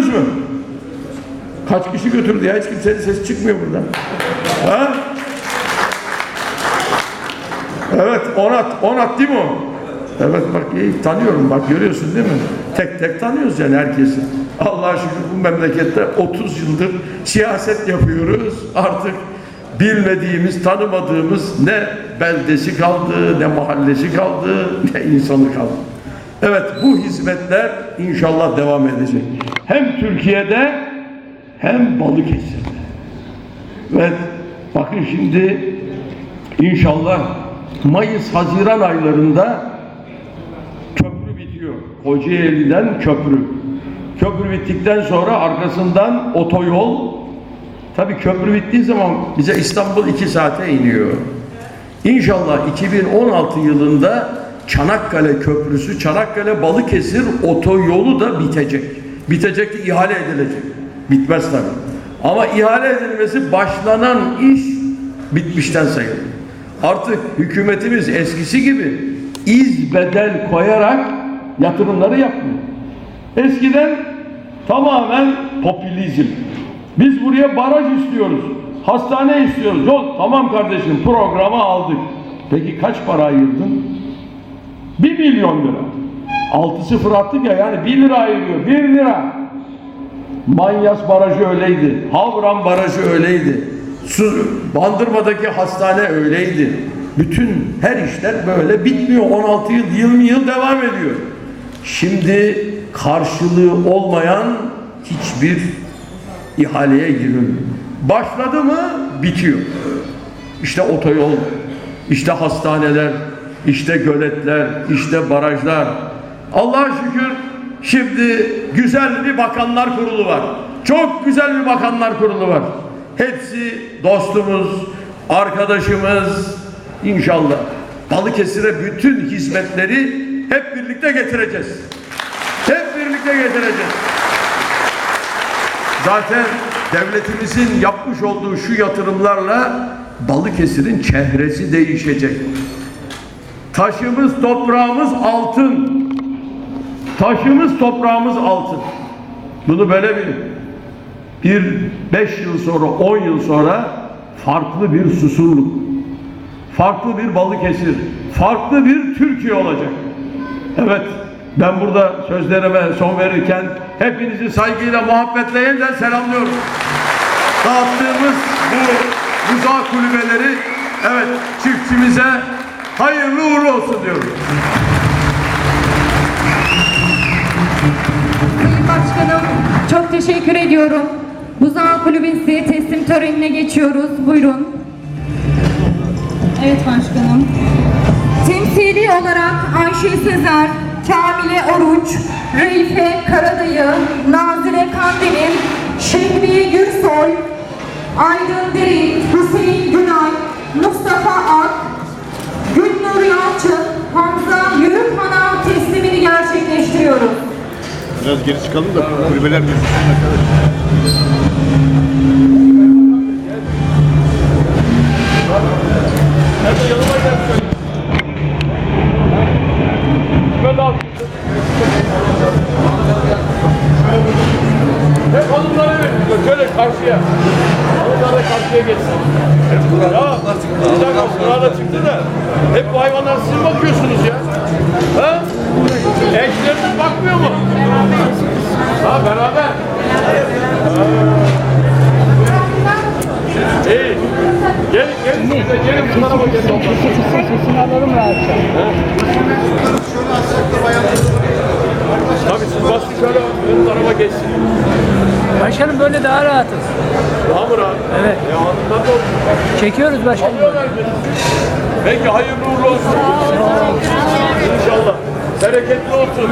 Götürdünüz mü? Kaç kişi götürdü ya? Hiç kimsenin sesi çıkmıyor buradan. Ha? Evet, Onat. Onat değil mi o? Evet bak iyi tanıyorum bak görüyorsun değil mi? Tek tek tanıyoruz yani herkesi. Allah'a şükür bu memlekette 30 yıldır siyaset yapıyoruz. Artık bilmediğimiz, tanımadığımız ne beldesi kaldı, ne mahallesi kaldı, ne insanı kaldı. Evet bu hizmetler inşallah devam edecek. Hem Türkiye'de hem Balıkesir'de. Evet bakın şimdi inşallah Mayıs-Haziran aylarında köprü bitiyor. Kocaeli'den köprü. Köprü bittikten sonra arkasından otoyol. Tabii köprü bittiği zaman bize İstanbul iki saate iniyor. İnşallah 2016 yılında Çanakkale Köprüsü, Çanakkale Balıkesir otoyolu da bitecek. Bitecek ihale edilecek. Bitmez tabii. Ama ihale edilmesi başlanan iş bitmişten sayılır. Artık hükümetimiz eskisi gibi iz bedel koyarak yatırımları yapmıyor. Eskiden tamamen popülizm. Biz buraya baraj istiyoruz. Hastane istiyoruz. Yol tamam kardeşim programı aldık. Peki kaç para ayırdın? Bir milyon lira. Altı sıfır attık ya yani bir lira ayırıyor. Bir lira. Manyas Barajı öyleydi. Havran Barajı öyleydi. Su, Bandırma'daki hastane öyleydi. Bütün her işler böyle bitmiyor. 16 yıl, 20 yıl devam ediyor. Şimdi karşılığı olmayan hiçbir ihaleye girilmiyor. Başladı mı bitiyor. İşte otoyol, işte hastaneler, işte göletler, işte barajlar. Allah'a şükür şimdi güzel bir bakanlar kurulu var. Çok güzel bir bakanlar kurulu var. Hepsi dostumuz, arkadaşımız inşallah. Balıkesir'e bütün hizmetleri hep birlikte getireceğiz. Hep birlikte getireceğiz. Zaten devletimizin yapmış olduğu şu yatırımlarla Balıkesir'in çehresi değişecek. Taşımız, toprağımız altın. Taşımız, toprağımız altın. Bunu böyle bilin. Bir beş yıl sonra, on yıl sonra farklı bir susurluk, farklı bir Balıkesir, farklı bir Türkiye olacak. Evet, ben burada sözlerime son verirken hepinizi saygıyla, muhabbetle yeniden selamlıyorum. Dağıttığımız bu buzağı kulübeleri, evet çiftçimize hayırlı uğurlu olsun diyorum. Sayın Başkanım çok teşekkür ediyorum. Buzağı Kulübesi teslim törenine geçiyoruz. Buyurun. Evet başkanım. Temsili olarak Ayşe Sezer, Kamile Oruç, Reife Karadayı, Nazire Kandemir, Şehriye Gürsoy, Aydın Derin, Hüseyin Biraz geri çıkalım da kulübeler gözüksün. Karşıya geçsin. Ya, bir dakika burada çıktı da. Hep bu hayvanlar siz mi bakıyorsunuz ya? Ha? Eşleriniz bakmıyor mu? Ha beraber. İyi. Gelin gelin. Gelin bu tarafa gelin. Sesini alalım rahatça. Tabii siz basın şöyle ön tarafa geçsin. Başkanım böyle daha rahatız. Daha mı rahat? Evet. Hanımlar da olsun. Çekiyoruz başkanım. Peki hayırlı uğurlu olsun. İnşallah. Bereketli olsun.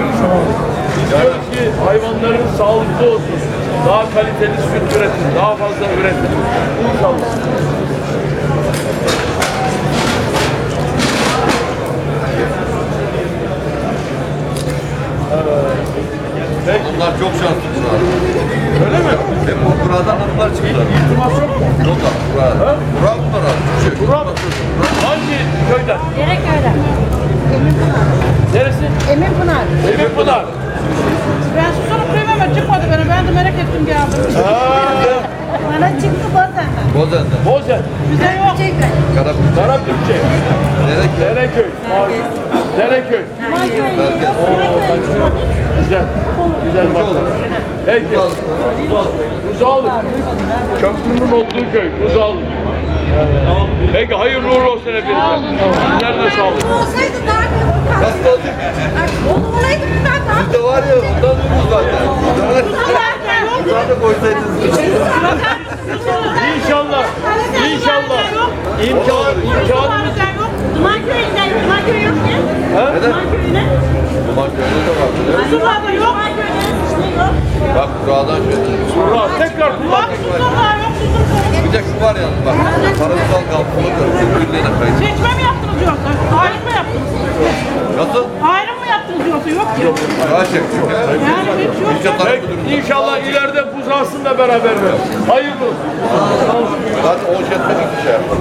İstiyoruz ki hayvanlarımız sağlıklı olsun. Daha kaliteli süt üretin. Daha fazla üretin. İnşallah. Köyden? Yereköy'den. Emin Pınar. Neresi? Emin Pınar. Emin Pınar. Ben Susurluk Köyü'ne ama çıkmadı bana. Ben de merak ettim geldim. Bana çıktı bazen. Bozen'de. Bozen, Bize yok. Karabük. Karabükçe, Nerek. Dereköy, Dereköy. Merkez. Güzel, güzel bakalım. Peki, Uzağlı. Köprünün olduğu köy, Uzağlı. Hayırlı uğurlu olsun hepinize. Sizler de sağ olun. Olsaydı daha iyi Nasıl olacak? Onu olaydı zaten. Bizde var ya ondan ürünüz zaten. Bizden de koysaydınız. İnşallah, inşallah. İmkan, imkanımız Duman köyünden, Duman köyü yok ki. Neden? Duman köyüne. Duman köyde de var. Kızılada yok. Duman köyüne yok. Bak buradan şöyle. Sonra tekrar kullan. Bak Kızılada yok. Bir de şu var yalnız bak. Parasal kalkmalı da birbirlerine kayıt. Seçme mi yaptınız yoksa? Ayrım mı yaptınız? Nasıl? Ayrım mı yaptınız yoksa? Yok ki. Daha çektik ya. Yani hiç yok. Durumda. inşallah ileride buzağısın da beraber ver. Hayırlı olsun. Zaten o jetme bir şey yapar.